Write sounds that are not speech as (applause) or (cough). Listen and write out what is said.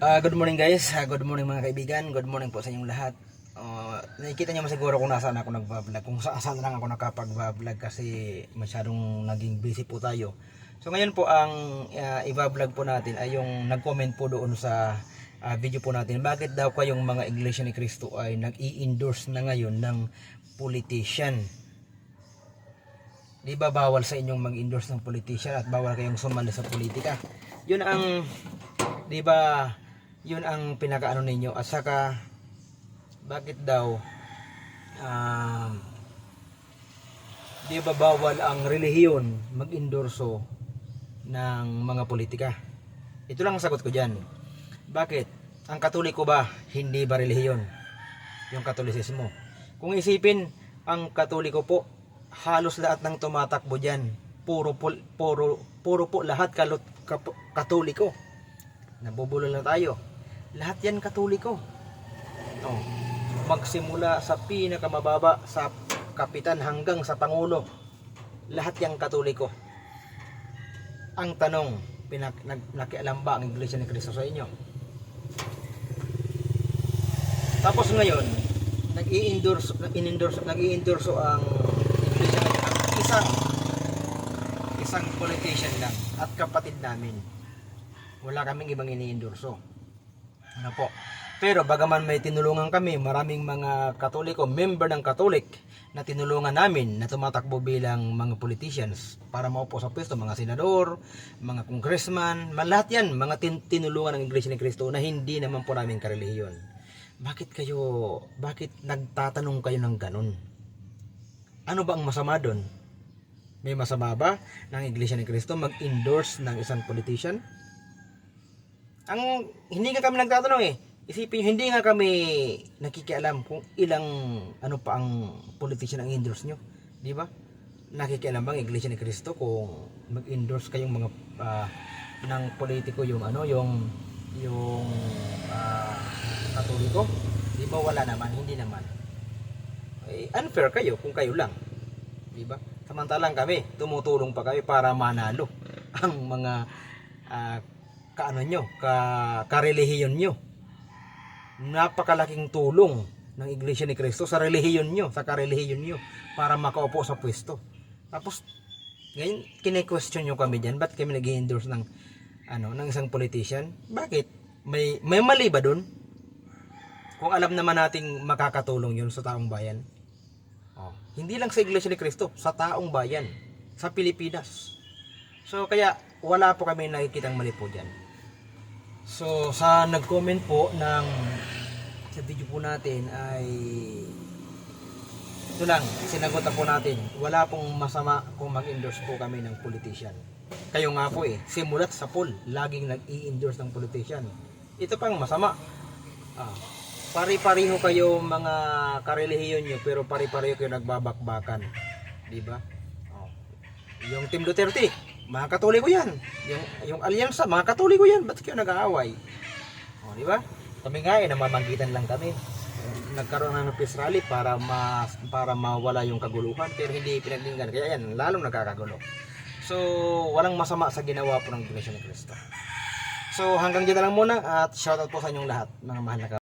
Ah, good morning guys. Ah, good morning mga kaibigan. Good morning po sa inyong lahat. Uh, nakikita niyo siguro kung nasaan ako nagbablog. Kung saan lang ako nakapag-vlog kasi masyadong naging busy po tayo. So ngayon po ang uh, i-vlog po natin ay yung nag-comment po doon sa ah, video po natin. Bakit daw kayong mga Iglesia ni Cristo ay nag-i-endorse na ngayon ng politician? Di ba bawal sa inyong mag-endorse ng politician at bawal kayong sumali sa politika? Yun ang, di ba, yun ang pinakaano ninyo. At saka, bakit daw, um, di ba bawal ang relihiyon mag-endorso ng mga politika? Ito lang ang sagot ko dyan. Bakit? Ang katoliko ba, hindi ba relihiyon? Yung katolisismo. Kung isipin, ang katoliko po, halos lahat ng tumatakbo dyan, puro po, puro, puro po lahat kalot, katoliko. Nabubulol na tayo. Lahat yan katoliko. Oh, magsimula sa pinakamababa sa kapitan hanggang sa pangulo. Lahat yang katoliko. Ang tanong, pinak, nag, nakialam ba ang Iglesia ni Cristo sa inyo? Tapos ngayon, nag-i-endorse, nag-i-endorse, nag-i-endorse ang Iglesia ang isang isang politician lang at kapatid namin. Wala kaming ibang ini-endorso. Ano po? Pero bagaman may tinulungan kami, maraming mga katoliko, member ng katolik na tinulungan namin na tumatakbo bilang mga politicians para maupo sa pwesto, mga senador, mga congressman, man- lahat yan, mga tin- tinulungan ng Iglesia ni Cristo na hindi naman po namin karelihiyon. Bakit kayo, bakit nagtatanong kayo ng ganun? Ano ba ang masama doon? May masama ba ng Iglesia ni Cristo mag-endorse ng isang politician? Ang hindi nga kami nagtatanong eh. Isipin nyo, hindi nga kami nakikialam kung ilang ano pa ang politician ang endorse nyo. Di ba? Nakikialam bang Iglesia ni Cristo kung mag-endorse kayong mga ah, ng politiko yung ano, yung yung ah, katoliko? Di ba wala naman, hindi naman. Eh, unfair kayo kung kayo lang. Di ba? Samantalang kami, tumutulong pa kami para manalo (laughs) ang mga ah, kaano nyo, ka, karelihiyon nyo. Napakalaking tulong ng Iglesia ni Cristo sa relihiyon nyo, sa karelihiyon nyo, para makaupo sa pwesto. Tapos, ngayon, kine-question nyo kami dyan, ba't kami nag endorse ng, ano, ng isang politician? Bakit? May, may mali ba dun? Kung alam naman nating makakatulong yun sa taong bayan. Oh, hindi lang sa Iglesia ni Cristo, sa taong bayan, sa Pilipinas. So kaya wala po kami nakikitang mali po dyan. So sa nag-comment po ng sa video po natin ay ito lang, sinagot na po natin. Wala pong masama kung mag-endorse po kami ng politician. Kayo nga po eh, simulat sa poll, laging nag-i-endorse ng politician. Ito pang masama. Ah, pari-pareho kayo mga karelihiyon nyo pero pari-pareho kayo nagbabakbakan. Di ba? Oh. Yung Team Duterte, mga katoliko yan. Yung, yung alyansa, mga katoliko yan. Ba't kayo nag-aaway? Oh, di ba? Kami nga eh, namamagitan lang kami. Nagkaroon ng peace rally para ma, para mawala yung kaguluhan pero hindi pinaglinggan. Kaya yan, lalong nagkakagulo. So, walang masama sa ginawa po ng Iglesia ni Cristo. So, hanggang dyan na lang muna at shoutout po sa inyong lahat, mga mahal na